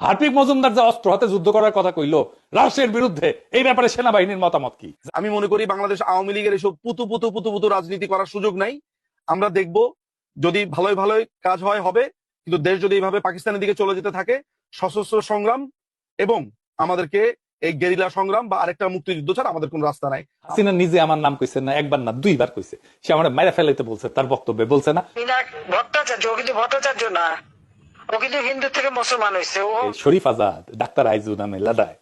Harpic Majumdar যে অস্ত্র হাতে যুদ্ধ করার কথা কইলো রাষ্ট্রের বিরুদ্ধে এই ব্যাপারে সেনাবাহিনীর মতামত কি? আমি মনে করি বাংলাদেশ আওয়ামী লীগের এসব পুতু পুতু পুতু পুতু রাজনীতি করার সুযোগ নাই। আমরা দেখব যদি ভালোই ভালোই কাজ হয় হবে। কিন্তু দেশ যদি এইভাবে পাকিস্তানের দিকে চলে যেতে থাকে সশস্ত্র সংগ্রাম এবং আমাদেরকে এই গেরিলা সংগ্রাম বা আরেকটা মুক্তিযুদ্ধ ছাড়া আমাদের কোন রাস্তা নাই। হাসিনা নিজে আমার নাম কইছে না একবার না দুইবার কইছে। সে আমার মাইরা ফেলাইতে বলছে তার বক্তব্যে বলছে না। ভট্টাচার্য কিন্তু ভট্টাচার্য না। ও কিন্তু হিন্দু থেকে মুসলমান হয়েছে ও শরীফ আজাদ ডাক্তার আইজু নামে লাদায়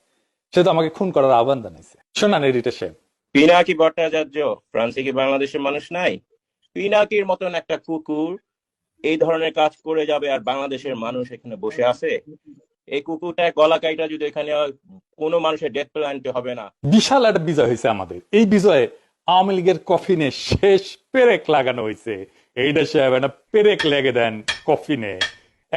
সে তো আমাকে খুন করার আহ্বান জানাইছে। শোনান এডিটর সাহেব পিনাকি ভট্টাচার্য ফ্রান্সে কি বাংলাদেশের মানুষ নাই? পিনাকির মতন একটা কুকুর এই ধরনের কাজ করে যাবে আর বাংলাদেশের মানুষ এখানে বসে আছে? এই কুকুরটা গলা কাইটা যদি এখানে কোনো মানুষের ডেথ পেলে আনতে হবে না। বিশাল একটা বিজয় হয়েছে আমাদের। এই বিজয়ে আওয়ামী লীগের কফিনে শেষ পেরেক লাগানো হয়েছে। এইটা সাহেব একটা পেরেক লেগে দেন কফিনে।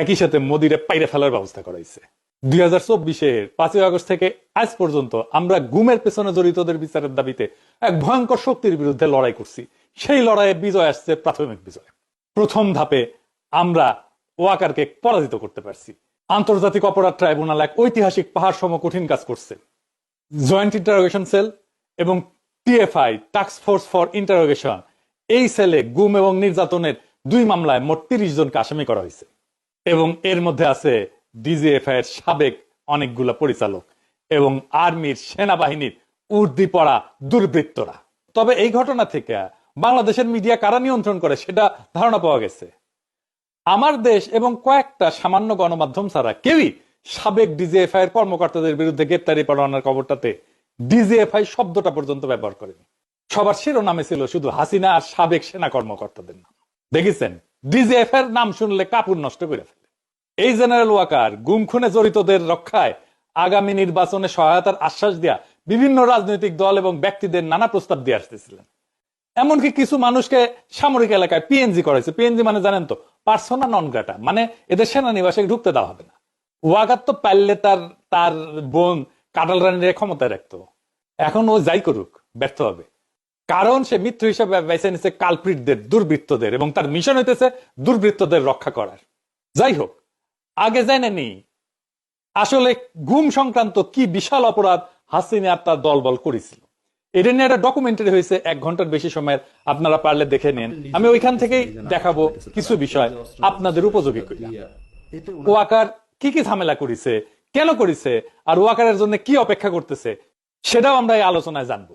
একই সাথে মোদিরে পাইরে ফেলার ব্যবস্থা করা হয়েছে দুই হাজার চব্বিশের পাঁচই আগস্ট থেকে আজ পর্যন্ত আমরা গুমের পেছনে জড়িতদের বিচারের দাবিতে এক ভয়ঙ্কর শক্তির বিরুদ্ধে লড়াই করছি। সেই লড়াইয়ে বিজয় আসছে প্রাথমিক বিজয়। প্রথম ধাপে আমরা ওয়াকারকে পরাজিত করতে পারছি। আন্তর্জাতিক অপরাধ ট্রাইব্যুনাল এক ঐতিহাসিক পাহাড় সম কঠিন কাজ করছে। জয়েন্ট ইন্টারোগেশন সেল এবং TFI, task force for interrogation, এই সেলে গুম এবং নির্যাতনের দুই মামলায় মোট তিরিশ জনকে আসামি করা হয়েছে। এবং এর মধ্যে আছে ডিজিএফআই এর সাবেক অনেকগুলা পরিচালক এবং আর্মির সেনাবাহিনীর উর্দি পড়া দুর্বৃত্তরা। তবে এই ঘটনা থেকে বাংলাদেশের মিডিয়া কারা নিয়ন্ত্রণ করে সেটা ধারণা পাওয়া গেছে। আমার দেশ এবং কয়েকটা সামান্য গণমাধ্যম ছাড়া কেউই সাবেক ডিজিএফআই এর কর্মকর্তাদের বিরুদ্ধে গ্রেপ্তারি পরোয়ানার খবরটাতে ডিজিএফআই শব্দটা পর্যন্ত ব্যবহার করেনি। সবার শিরোনামে ছিল শুধু হাসিনা আর সাবেক সেনা কর্মকর্তাদের নাম। দেখেছেন? ডিজিএফ এর নাম শুনলে কাপড় নষ্ট করে এই জেনারেল ওয়াকার গুম খুনে জড়িতদের রক্ষায় আগামী নির্বাচনে সহায়তার আশ্বাস দেয়া বিভিন্ন রাজনৈতিক দল এবং ব্যক্তিদের নানা প্রস্তাব দিয়ে আসতেছিলেন। এমনকি কিছু মানুষকে সামরিক এলাকায় পিএনজি করেছে পিএনজি মানে জানেন তো পার্সোনা নন গ্রাটা মানে এদের সেনানিবাসে ঢুকতে দেওয়া হবে না। ওয়াকার তো পারলে তার তার বোন কাটাল রানীর ক্ষমতায় রাখতো। এখন ও যাই করুক, ব্যর্থ হবে। কারণ সে মিত্র হিসেবে বেছে নিচ্ছে কালপ্রিটদের, দুর্বৃত্তদের এবং তার মিশন হইতেছে দুর্বৃত্তদের রক্ষা করার। যাই হোক আগে জানেনি আসলে গুম সংক্রান্ত কি বিশাল অপরাধ হাসিনা আর তার দলবল করেছিল। এটা নিয়ে একটা ডকুমেন্টারি হয়েছে, এক ঘণ্টার বেশি সময়ের। আপনারা পারলে দেখে নেন। আমি ওইখান থেকেই দেখাবো কিছু বিষয় আপনাদের উপযোগী করি ওয়াকার কি কি ঝামেলা করেছে, কেন করেছে, আর ওয়াকারের জন্য কি অপেক্ষা করতেছে, সেটাও আমরা এই আলোচনায় জানব।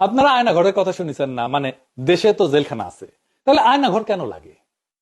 আপনারা আয়না ঘরের কথা শুনেছেন না মানে দেশে তো জেলখানা আছে। তাহলে আয়না ঘর কেন লাগে?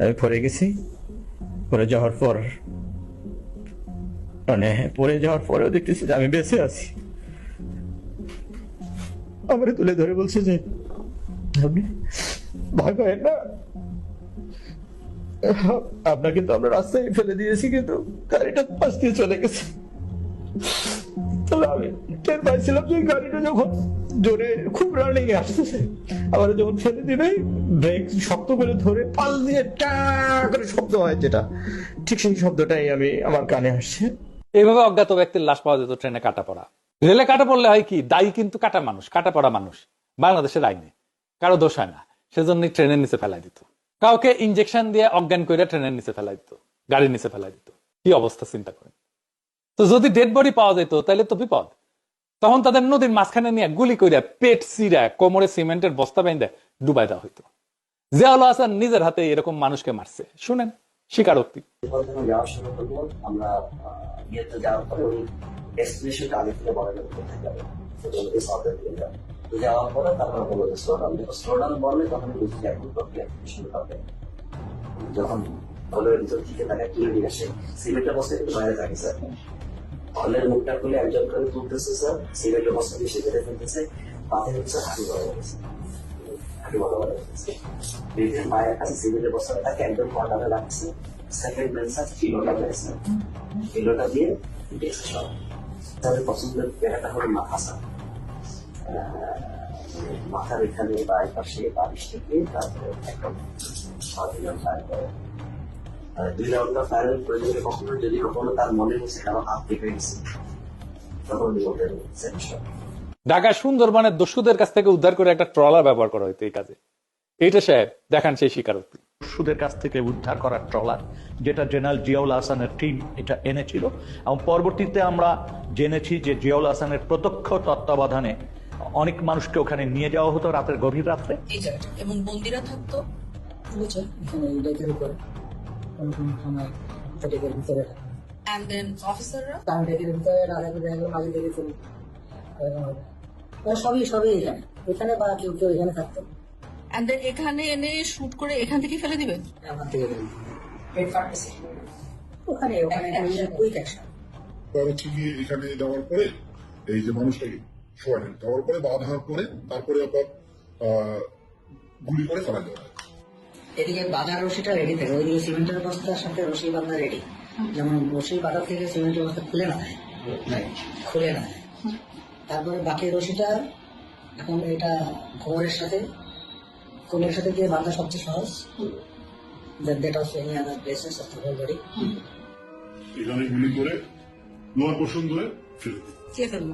আমি পড়ে গেছি। পড়ে যাওয়ার পর মানে পড়ে যাওয়ার পরেও দেখতেছি যে আমি বেঁচে আছি। আমার তুলে ধরে বলছে যে, আপনি ভয় পাবেন না। আপনাকে তো আমরা রাস্তায় ফেলে দিয়েছি, কিন্তু গাড়িটা পাশ দিয়ে চলে গেছে। তবে আমি টের পাইছিলাম যে গাড়িটা যখন জোরে খুব রানিং এ আসতেছে আবার যখন ফেলে দিবে ব্রেক শক্ত করে ধরে পাল দিয়ে টা করে শব্দ হয় যেটা। ঠিক সেই শব্দটাই আমি, আমার কানে আসছে। এইভাবে অজ্ঞাত ব্যক্তির লাশ পাওয়া যেত ট্রেনে কাটা পড়া। রেলে কাটা পড়লে হয় কি, দায়ী কিন্তু কাটা মানুষ, কাটা পড়া মানুষ। বাংলাদেশের আইনে। কারও দোষ হয় না, সেজন্যই ট্রেনের নিচে ফেলাই দিত। কাউকে ইনজেকশন দিয়ে অজ্ঞান করে ট্রেনের নিচে ফেলাই দিত, গাড়ির নিচে ফেলাই দিত। কি অবস্থা, চিন্তা করেন। তো যদি ডেড বডি পাওয়া যেত তাহলে তো বিপদ। তখন তাদের নদীর মাঝখানে নিয়ে গুলি কইরা পেট সিরা কোমরে সিমেন্টের বস্তা বেঁধে ডুবাই দেওয়া হইতো। জিয়াউল হাসান নিজের হাতে এরকম মানুষকে মারছে। শুনেন, স্বীকারোক্তি। যখন যাওয়া শুরু করব আমরা যাওয়ার পরে ওই ডেস্টিনেশনটা বলে দেবো কোথায় যাবে এই সাউথের দিকে যাবে তো যাওয়ার পরে তারপর বলব যে স্লো ডাউন দেখো বললে তখন বুঝি এখন প্রক্রিয়া শুরু হবে যখন হলের ভিতর থেকে তাকে তুলে নিয়ে আসে, সিমেন্টের বস্তা বাইরে থাকে, স্যার। হলের মুখটা খুলে একজন করে তুলতেছে, স্যার। সিমেন্টের বস্তা দিয়ে সে কেটে ফেলতেছে পাতে হচ্ছে হাঁটু বড় হয়েছে হাঁটু বড় বড় হয়েছে নিজের মায়ের কাছে সিমেন্টের বস্তাটা তাকে একদম কর্নারে রাখছে। সেকেন্ড ম্যান স্যার কিলোটা পেয়েছে কিলোটা দিয়ে দেখছে সব। তাদের পছন্দের জায়গাটা হলো মাথা, স্যার। মাথার এখানে বা এই পাশে বালিশ থেকে তারপরে করে। আর দুই রাউন্ডটা ফায়ারের প্রয়োজনে কখনো যদি কখনো তার মনে হচ্ছে কারও হাত থেকে গেছে তখন ঢাকা সুন্দরবনের দস্যুদের কাছ থেকে উদ্ধার করে একটা ট্রলার ব্যবহার করা হইতো এই কাজে। এইটা সাহেব দেখান সেই স্বীকারোক্তি। সুদের কাছ থেকে উদ্ধার করা ট্রলার যেটা জেনারেল জিয়াউল হাসানের টিম এটা এনেছিল। এবং পরবর্তীতে আমরা জেনেছি যে জিয়াউল হাসানের প্রত্যক্ষ তত্ত্বাবধানে অনেক মানুষকে ওখানে নিয়ে যাওয়া হতো রাতের গভীর রাত্রে। এবং বন্দিরা থাকতো কোনো ভিতরে অফিসাররা দেখা গেলো মাঝে সবই সবই এখানে। এখানে বা কেউ কেউ এখানে থাকতো। অ্যান্ড দেন এখানে এনে শুট করে এখান থেকে ফেলে দিবে? আমার থেকে পেট ওখানে ওখানে কুইক অ্যাকশন তার হচ্ছে গিয়ে এখানে যাওয়ার পরে এই যে মানুষটাকে পরে বাধা করে তারপরে আবার আহ, গুলি করে ফেলা দেওয়া এদিকে বাঁধার রশিটা রেডি থাকে। ওইদিকে সিমেন্টের বস্তার সাথে রশি বাঁধা রেডি যেমন রশি বাঁধা থেকে সিমেন্টের বস্তা খুলে না দেয় খুলে না তারপরে বাকি রশিটা এখন এটা খবরের সাথে খবরের সাথে গিয়ে বাঁধা সবচেয়ে সহজ। That of any other places of the whole body এখানে গুলি করে লোয়ার পোর্শন ধরে ফেলে কে ফেলব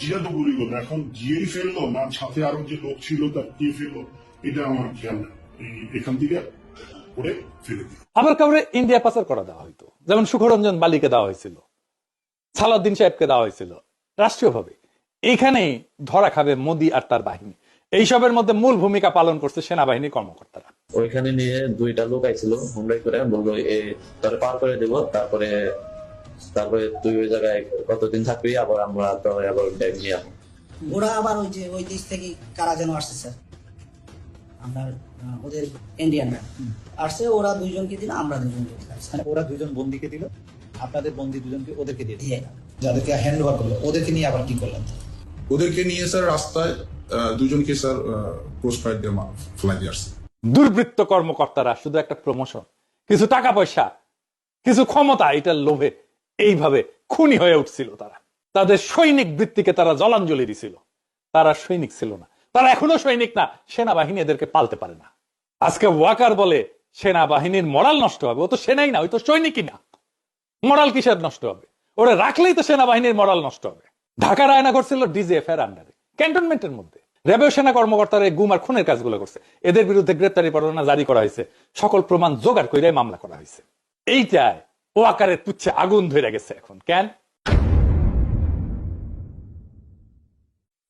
জিয়া তো গুলি করল। এখন জিয়েই ফেলল না সাথে আরও যে লোক ছিল তার কে ফেলল? এটা আমার খেয়াল এখান থেকে করে ফেলে দিই। আবার কাউরে ইন্ডিয়া পাচার করা দেওয়া হইতো। যেমন সুখরঞ্জন বালিকে দেওয়া হয়েছিল সালাউদ্দিন সাহেবকে দেওয়া হয়েছিল রাষ্ট্রীয়ভাবে। এইখানেই ধরা খাবে মোদি আর তার বাহিনী। এইসবের মধ্যে মূল ভূমিকা পালন করছে সেনাবাহিনী কর্মকর্তারা। ওইখানে নিয়ে দুইটা লোক আইছিল হুমড়াই করে বলল এ তোরে পার করে দেবো তারপরে তারপরে তুই ওই জায়গায় কতদিন থাকবি আবার আমরা আবার ব্যাগ নিয়ে ওরা আবার ওই যে ওই দেশ থেকে কারা যেন আসছে স্যার? আমরা ওদের ইন্ডিয়ানরা আসছে ওরা দুইজনকে দিল আমরা দিলাম। মানে ওরা দুজন বন্দিকে দিল আপনাদের বন্দি দুজনকে ওদেরকে দিয়ে দিয়ে যাদেরকে হ্যান্ড ওভার করল ওদেরকে নিয়ে আবার কি করলেন? ওদেরকে নিয়ে স্যার রাস্তায় দুজনকে স্যার ক্রস ফায়ার দিয়ে ফেলাই দিয়ে আসছে। দুর্বৃত্ত কর্মকর্তারা শুধু একটা প্রমোশন কিছু টাকা পয়সা কিছু ক্ষমতা এটার লোভে এইভাবে খুনি হয়ে উঠছিল তারা। তাদের সৈনিক বৃত্তিকে তারা জলাঞ্জলি দিছিল। তারা সৈনিক ছিল না। তারা এখনও সৈনিক না, সেনাবাহিনী এদেরকে পালতে পারে না। আজকে ওয়াকার বলে, সেনাবাহিনীর মরাল নষ্ট হবে। ও তো সেনাই না, ওই তো সৈনিকই না। মরাল কিসের নষ্ট হবে? ওরা রাখলেই তো সেনাবাহিনীর মরাল নষ্ট হবে। ঢাকার আয়না করছিল ডিজিএফ এর আন্ডারে ক্যান্টনমেন্টের মধ্যে। রেবেও সেনা কর্মকর্তারা গুম আর খুনের কাজগুলো করছে। এদের বিরুদ্ধে গ্রেপ্তারি পরোয়ানা জারি করা হয়েছে। সকল প্রমাণ জোগাড় করে মামলা করা হয়েছে। এইটায় ও আকারের পুচ্ছে আগুন ধরে গেছে এখন। কেন?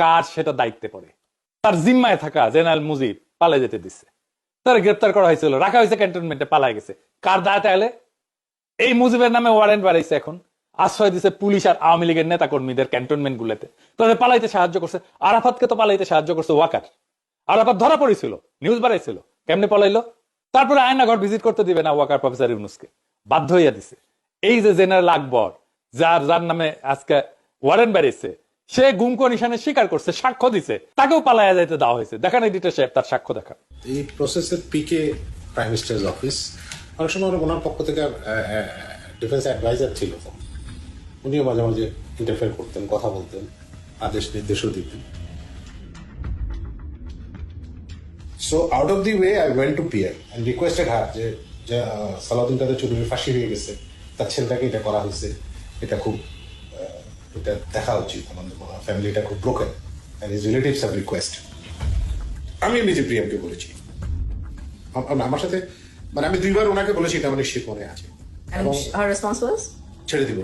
কার সেটা দায়িত্বে পড়ে। তার জিম্মায় থাকা জেনারেল মুজিব পালে যেতে দিচ্ছে তারা গ্রেপ্তার করা হয়েছিল, রাখা হয়েছে ক্যান্টনমেন্টে, পালাই গেছে। কার দায়টা এলে? এই মুজিবের নামে ওয়ারেন্ট বাড়াইছে এখন। আশ্রয় দিছে পুলিশ আর আওয়ামী লীগের নেতা কর্মীদের ক্যান্টনমেন্ট গুলোতে তাদের পালাইতে সাহায্য করছে। আরাফাতকে তো পালাইতে সাহায্য করছে ওয়াকার। আরাফাত ধরা পড়েছিল নিউজ বাড়াইছিল। কেমনে পলাইলো? তারপরে আয়নাঘর ভিজিট করতে দিবে না ওয়াকার প্রফেসর ইউনুসকে। বাধ্য হইয়া দিছে। এই যে জেনারেল আকবর, যার যার নামে আজকে ওয়ারেন্ট বেরিয়েছে সে গুমকো নিশানে স্বীকার করছে, সাক্ষ্য দিছে। তাকেও পালাইয়া যাইতে দেওয়া হয়েছে। দেখান এডিটর সাহেব তার সাক্ষ্য দেখা। এই প্রসেসের পিকে প্রাইম মিনিস্টার্স অফিস অনেক সময় ওনার পক্ষ থেকে ডিফেন্স অ্যাডভাইজার ছিল। উনিও মাঝে মাঝে ইন্টারফেয়ার করতেন, কথা বলতেন, আদেশ নির্দেশও দিতেন। So out of the way I went to peer and requested her যে সালাউদ্দিন কাদের চৌধুরীর ফাঁসি হয়ে গেছে, তার ছেলেটাকে এটা করা হয়েছে, এটা খুব এটা দেখা উচিত। আমাদের ফ্যামিলিটা খুব broken and his relatives have request আমি নিজে প্রিয়ামকে বলেছি। আম- আম- আমার সাথে মানে আমি দুইবার ওনাকে বলেছি এটা আমার নিশ্চিত মনে আছে। ছেড়ে দিব।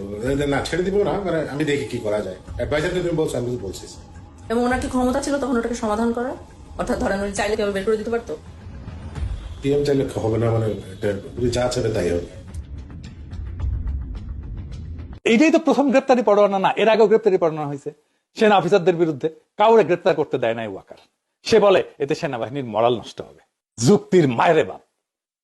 না ছেড়ে দিব না মানে আমি দেখি কি করা যায়। অ্যাডভাইজারকে তুমি বলছো আমি বলছি। এবং ওনার কি ক্ষমতা ছিল তখন ওটাকে সমাধান করার? অর্থাৎ ধরেন উনি চাইলে কেউ বের করে দিতে পারতো? পিএম চাইলে হবে না মানে যা চাবে তাই হবে। এইটাই তো প্রথম গ্রেপ্তারি পরোয়ানা। না, এর আগেও গ্রেপ্তারি পরোয়ানা হয়েছে। সেনা অফিসারদের বিরুদ্ধে কাউরে গ্রেপ্তার করতে দেয় নাই ওয়াকার। সে বলে, এতে সেনাবাহিনীর মরাল নষ্ট হবে। যুক্তির মায়েরে বাপ।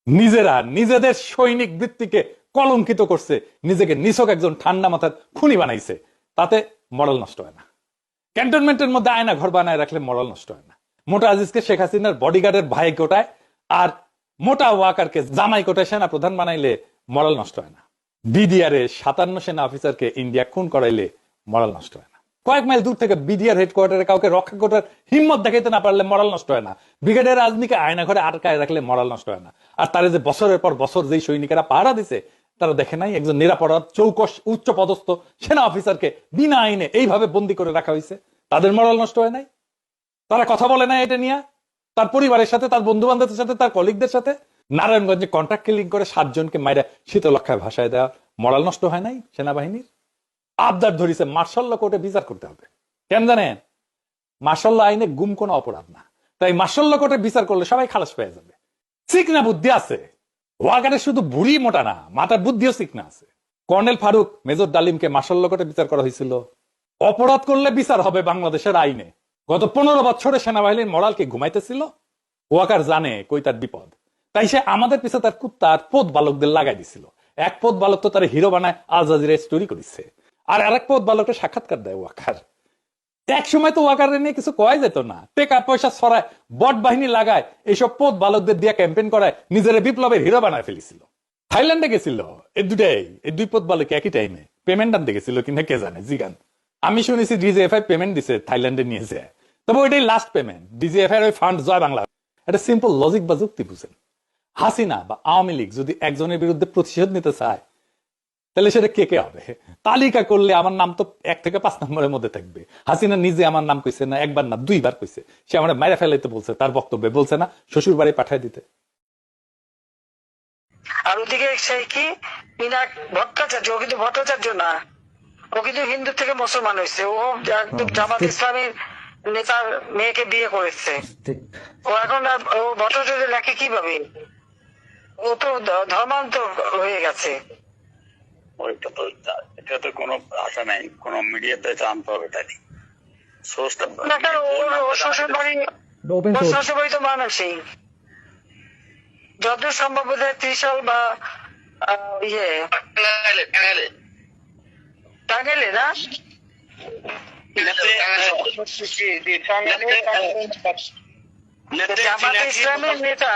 নিজেরা নিজেদের সৈনিক বৃত্তিকে কলঙ্কিত করছে, নিজেকে নিছক একজন ঠান্ডা মাথার খুনি বানাইছে। তাতে মরাল নষ্ট হয় না। ক্যান্টনমেন্টের মধ্যে আয়না ঘর বানায় রাখলে মরাল নষ্ট হয় না। মোটা আজিজকে শেখ হাসিনার বডিগার্ডের ভাই কোটায় আর মোটা ওয়াকারকে জামাই কোটায় সেনা প্রধান বানাইলে মরাল নষ্ট হয় না। বিডিআর এ সাতান্ন সেনা অফিসারকে ইন্ডিয়া খুন করাইলে মরাল নষ্ট হয় না। কয়েক মাইল দূর থেকে বিডিআর হেডকোয়ার্টারে কাউকে রক্ষা করার হিম্মত দেখাইতে না পারলে মরাল নষ্ট হয় না। ব্রিগেডের রাজনীকে আয়না ঘরে আটকায় রাখলে মরাল নষ্ট হয় না। আর তারা যে বছরের পর বছর যেই সৈনিকেরা পাহারা দিছে, তারা দেখে নাই একজন নিরাপরাধ, চৌকস উচ্চ পদস্থ সেনা অফিসারকে বিনা আইনে এইভাবে বন্দি করে রাখা হয়েছে তাদের মরাল নষ্ট হয় নাই। তারা কথা বলে না এটা নিয়ে। তার পরিবারের সাথে, তার বন্ধু বান্ধবের সাথে, তার কলিগদের সাথে। নারায়ণগঞ্জে কন্ট্রাক্ট কিলিং করে সাতজনকে মাইরা শীতলক্ষায় ভাষায় দেওয়া মরাল নষ্ট হয় নাই সেনাবাহিনীর? আবদার ধরিছে মার্শাল্লা কোর্টে বিচার করতে হবে। কেন জানেন? মার্শাল্লা আইনে গুম কোনো অপরাধ না। তাই মার্শাল্লা কোর্টে বিচার করলে সবাই খালাস পেয়ে যাবে। চিকনা বুদ্ধি আছে? ওয়াগারে শুধু বুড়ি মোটা না, মাথার বুদ্ধিও চিকনা আছে। কর্নেল ফারুক, মেজর ডালিমকে মার্শাল্লা কোর্টে বিচার করা হয়েছিল। অপরাধ করলে বিচার হবে বাংলাদেশের আইনে। গত পনেরো বছরে সেনাবাহিনীর মরালকে ঘুমাইতেছিল। ওয়াকার জানে কই তার বিপদ। তাই সে আমাদের পিছে তার কুত্তা আর পোদ বালকদের লাগাই দিছিল। এক পোদ বালক তো তার হিরো বানায়, আল জাজিরায় স্টোরি করেছে। আর আরেক পোদ বালককে সাক্ষাৎকার দেয় ওয়াকার। এক সময় তো ওয়াকার নিয়ে কিছু কয় যেত না। টেকা পয়সা ছড়ায়, বট বাহিনী লাগায় এইসব পোদ বালকদের দিয়ে ক্যাম্পেইন করায়, নিজের বিপ্লবের হিরো বানায় ফেলেছিল। থাইল্যান্ডে গেছিল এই দুটাই এই দুই পদ বালক একই টাইমে পেমেন্ট আনতে গেছিল কিনা কে জানে, জিগান। আমি শুনেছি ডিজিএফআই পেমেন্ট দিছে থাইল্যান্ডে নিয়েছে তবে ওইটাই লাস্ট পেমেন্ট ডিজিএফআই ওই ফান্ড জয় বাংলা। এটা সিম্পল লজিক বা যুক্তি বুঝেন। হাসিনা বা আওয়ামী লীগ যদি একজনের বিরুদ্ধে প্রতিশোধ নিতে চায় তাহলে সেটা কে কে হবে? তালিকা করলে আমার নাম তো এক থেকে পাঁচ নম্বরের মধ্যে থাকবে। হাসিনা নিজে আমার নাম কইছে না একবার না দুইবার কইছে। সে আমার মায়েরা ফেলাইতে বলছে তার বক্তব্যে বলছে না শ্বশুর বাড়ি পাঠায় দিতে। আর ওদিকে সেই কি? পিনাক ভট্টাচার্য ও কিন্তু ভট্টাচার্য না। ও কিন্তু হিন্দু থেকে মুসলমান হয়েছে ও একদম জামাত ইসলামের নেতার মেয়েকে বিয়ে করেছে। ও এখন ও ভট্টাচার্য লেখে কীভাবে? ও তো ধর্মান্তর হয়ে গেছে। ওইটা তো এটা তো কোনো আশা নাই কোনো মিডিয়াতে জানতে হবে তাই। সোর্সটা না কেন ওর ওর শ্বশুর বাড়ি শ্বশুর বাড়ি তো মানুষই যত সম্ভব ত্রিশাল বা আহ, ইয়ে। টাঙ্গাইলে না? জামাতে ইসলামের নেতা।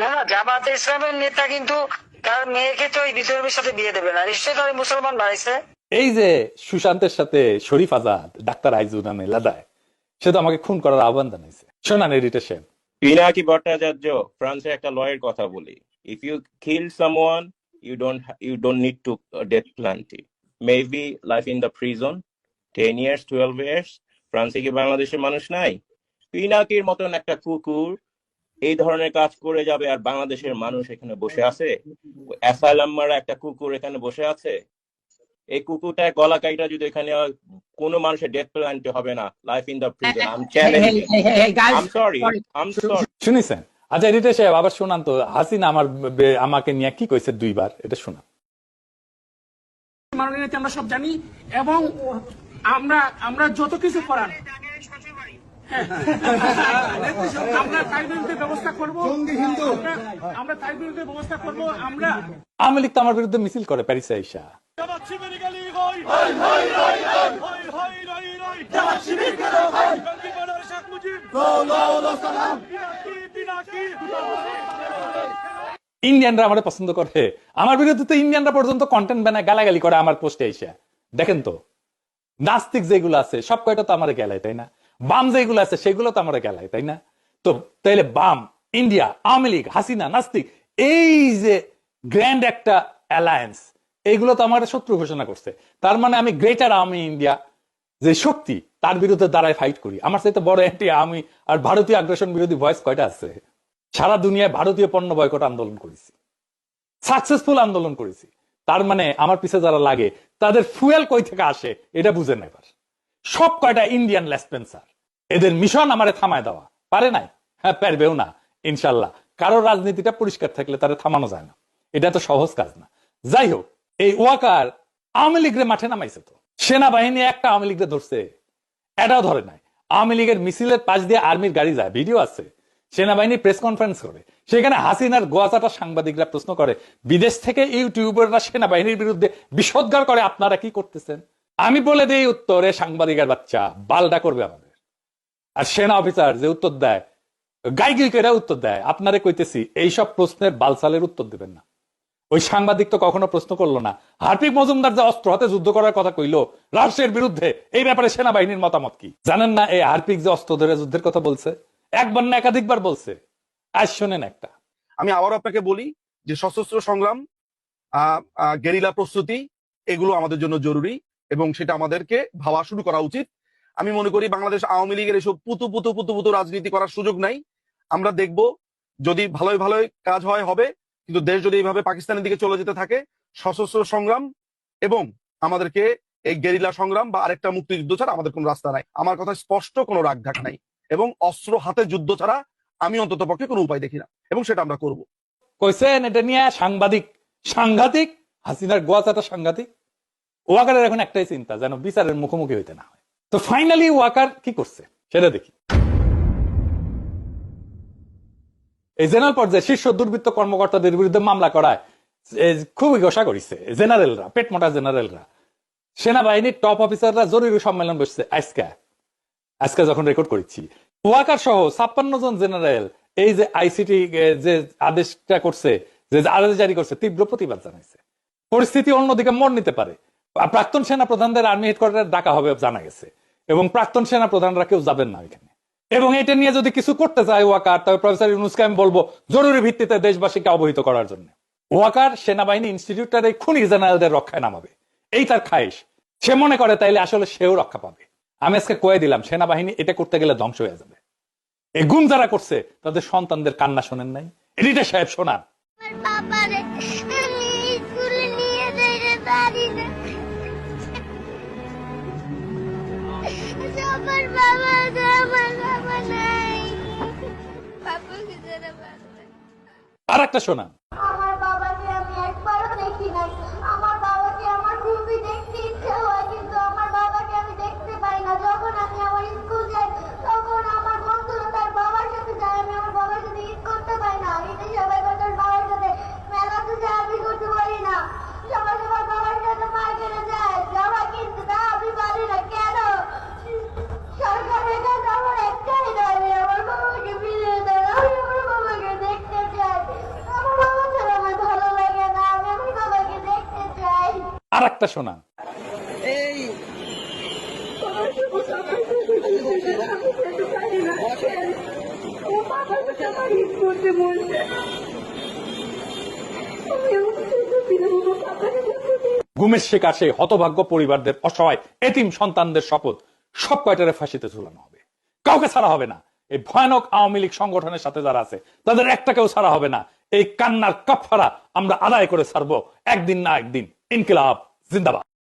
না না জামাতে ইসলামের নেতা কিন্তু তার মেয়েকে তো এই বিধর্মীর সাথে বিয়ে দেবে না। নিশ্চয়ই তার মুসলমান বানাইছে। এই যে সুশান্তের সাথে শরীফ আজাদ ডাক্তার আইজু নামে লাদায় সে তো আমাকে খুন করার আহ্বান জানাইছে। শোনান এডিটেশন পিনাকি ভট্টাচার্য ফ্রান্সের একটা লয়ের কথা বলি। If you kill someone you don't you don't need to death penalty maybe life in the prison ten years twelve years ফ্রান্সে কি বাংলাদেশের মানুষ নাই? পিনাকির মতন একটা কুকুর এই ধরনের কাজ করে যাবে আর বাংলাদেশের মানুষ এখানে বসে আছে? একটা কুকুর এখানে বসে আছে? এই কুকুরটার গলা কাইটা যদি এখানে কোনো মানুষের ডেথ প্লান্টি হবে না life in the prison I am challenging I am sorry I am sorry শুনিছেন? আচ্ছা এডিটর সাহেব আবার শোনান তো। হাসিনা আমার আমাকে নিয়ে কি কইছে দুইবার? এটা শোনান। মাননীয় আমরা সব জানি এবং আমরা আমরা যত কিছু করার। আওয়ামী লীগ তো আমার বিরুদ্ধে মিছিল করে আইসা। ইন্ডিয়ানরা আমার পছন্দ করে। আমার বিরুদ্ধে তো ইন্ডিয়ানরা পর্যন্ত কন্টেন্ট বানায়, গালাগালি করে আমার পোস্টে আইসা। দেখেন তো, নাস্তিক যেগুলো আছে, সব কয়টা তো আমার গেলায়, তাই না? বাম যেগুলো আছে, সেগুলো তো আমরা গেলায়, তাই না? তো তাইলে বাম, ইন্ডিয়া, আওয়ামী লীগ, হাসিনা, নাস্তিক, এই যে গ্র্যান্ড একটা অ্যালায়েন্স এইগুলো তো আমার শত্রু ঘোষণা করছে। তার মানে আমি গ্রেটার আর্মি ইন্ডিয়া যে শক্তি, তার বিরুদ্ধে দাঁড়ায় ফাইট করি। আমার সাথে বড় একটি আমি আর ভারতীয় আগ্রাসন বিরোধী ভয়েস কয়টা আছে? সারা দুনিয়ায় ভারতীয় পণ্য বয়কট আন্দোলন করেছি। সাকসেসফুল আন্দোলন করেছি। তার মানে আমার পিছে যারা লাগে, তাদের ফুয়েল কই থেকে আসে, এটা বুঝে নেবার সব কয়টা ইন্ডিয়ান লেসপেন্সার এদের মিশন আমারে থামায় দেওয়া। পারে নাই? হ্যাঁ পারবেও না, ইনশাল্লাহ। কারও রাজনীতিটা পরিষ্কার থাকলে তারা থামানো যায় না। এটা তো সহজ কাজ না। যাই হোক, এই ওয়াকার আওয়ামী লীগরে মাঠে নামাইছে তো। সেনাবাহিনী একটা আওয়ামী লীগরে ধরছে। এটাও ধরে নাই। আওয়ামী লীগের মিছিলের পাশ দিয়ে আর্মির গাড়ি যায়। ভিডিও আছে। সেনাবাহিনী প্রেস কনফারেন্স করে। সেখানে হাসিনার গোয়াচাটা সাংবাদিকরা প্রশ্ন করে, বিদেশ থেকে ইউটিউবাররা সেনাবাহিনীর বিরুদ্ধে বিষোদ্গার করে, আপনারা কি করতেছেন? আমি বলে দিই উত্তরে সাংবাদিকের বাচ্চা বালটা করবে আমাদের। আর সেনা অফিসার যে উত্তর দেয় গাইগিকেরা উত্তর দেয়, আপনারে কইতেছি, এইসব প্রশ্নের বালসালের উত্তর দিবেন না। ওই সাংবাদিক তো কখনো প্রশ্ন করল না। হার্পিক মজুমদার যে অস্ত্র হাতে যুদ্ধ করার কথা কইলো রাষ্ট্রের বিরুদ্ধে, এই ব্যাপারে সেনাবাহিনীর মতামত কি? জানেন না এই হার্পিক যে অস্ত্র ধরে যুদ্ধের কথা বলছে? একবার না একাধিকবার বলছে। আজ শোনেন একটা। আমি আবারও আপনাকে বলি যে সশস্ত্র সংগ্রাম গেরিলা প্রস্তুতি, এগুলো আমাদের জন্য জরুরি এবং সেটা আমাদেরকে ভাবা শুরু করা উচিত। আমি মনে করি বাংলাদেশ আওয়ামী লীগের এসব পুতু পুতু পুতু পুতু রাজনীতি করার সুযোগ নাই। আমরা দেখব যদি ভালোই ভালোই কাজ হয়, হবে। কিন্তু দেশ যদি এইভাবে পাকিস্তানের দিকে চলে যেতে থাকে, সশস্ত্র সংগ্রাম এবং আমাদেরকে এই গেরিলা সংগ্রাম বা আরেকটা মুক্তিযুদ্ধ ছাড়া আমাদের কোনো রাস্তা নাই। আমার কথা স্পষ্ট কোনো রাগঢাক নাই এবং অস্ত্র হাতে যুদ্ধ ছাড়া আমি অন্তত পক্ষে কোনো উপায় দেখি না এবং সেটা আমরা করব। কইছেন, এটা নিয়ে সাংবাদিক, সাংঘাতিক? হাসিনার গোয়াচাটা সাংঘাতিক? ওয়াকারের এখন একটাই চিন্তা, যেন বিচারের মুখোমুখি হইতে না তো ফাইনালি ওয়াকার কি করছে? সেটা দেখি। এই জেনারেল পর্যায়ে শীর্ষ দুর্বৃত্ত কর্মকর্তাদের বিরুদ্ধে মামলা করায় খুবই ঘোষা করিছে, জেনারেলরা, পেট মোটা জেনারেলরা। সেনাবাহিনীর টপ অফিসাররা জরুরি সম্মেলন বসছে আজকে আজকে যখন রেকর্ড করেছি। ওয়াকার সহ ছাপ্পান্ন জন জেনারেল এই যে আইসিটি যে আদেশটা করছে, যে আদেশ জারি করছে, তীব্র প্রতিবাদ জানাইছে। পরিস্থিতি অন্যদিকে মন নিতে পারে। প্রাক্তন সেনা প্রধানদের আর্মি হেডকোয়ার্টার ডাকা হবে জানা গেছে। এবং প্রাক্তন সেনা প্রধানরা কেউ যাবেন না এখানে। এবং এটা নিয়ে যদি কিছু করতে চায় ওয়াকার, তবে প্রফেসর ইউনুসকে আমি বলব, জরুরি ভিত্তিতে দেশবাসীকে অবহিত করার জন্য। ওয়াকার সেনাবাহিনী ইনস্টিটিউটটার এই খুনি জেনারেলদের রক্ষায় নামাবে। এই তার খাইশ সে মনে করে তাইলে আসলে সেও রক্ষা পাবে। আমি আজকে কয়ে দিলাম, সেনাবাহিনী এটা করতে গেলে ধ্বংস হয়ে যাবে। এই গুম যারা করছে, তাদের সন্তানদের কান্না শোনেন নাই। এডিটার সাহেব শোনান। একটা শোনা আমার বাবাকে আমি একবারও দেখি নাই আমার বাবাকে আমার খুবই দেখতে ইচ্ছে হয় কিন্তু আমার বাবাকে আমি দেখতে পাই না যখন আমি আমার স্কুল যাই তখন আমার বন্ধুরা তার বাবার সাথে যায় আমি আমার বাবার সাথে ঈদ করতে পাই না ঈদে সবাই তার বাবার সাথে মেলাতে যায় আমি করতে পারি না সবাই সবার বাবার সাথে মার্কেটে যায় জামা কিনতে তা আমি পারি না কেন সরকারের কাছে আমার একটাই দাবি আমার বাবাকে ফিরিয়ে দেন আমি আমার বাবাকে দেখতে চাই আমার বাবা ছাড়া আমার ভালো লাগে না আমি আমার বাবাকে দেখতে চাই আর একটা শোনা। ঘুমের শিকার সেই হতভাগ্য পরিবারদের অসহায় এতিম সন্তানদের শপথ সব কয়টারে ফাঁসিতে ঝুলানো হবে? কাউকে ছাড়া হবে না। এই ভয়ানক আওয়ামী লীগ সংগঠনের সাথে যারা আছে তাদের একটাকেও ছাড়া হবে না। এই কান্নার কাপফারা আমরা আদায় করে ছাড়বো একদিন না একদিন। ইনকিলাব। ずんだば。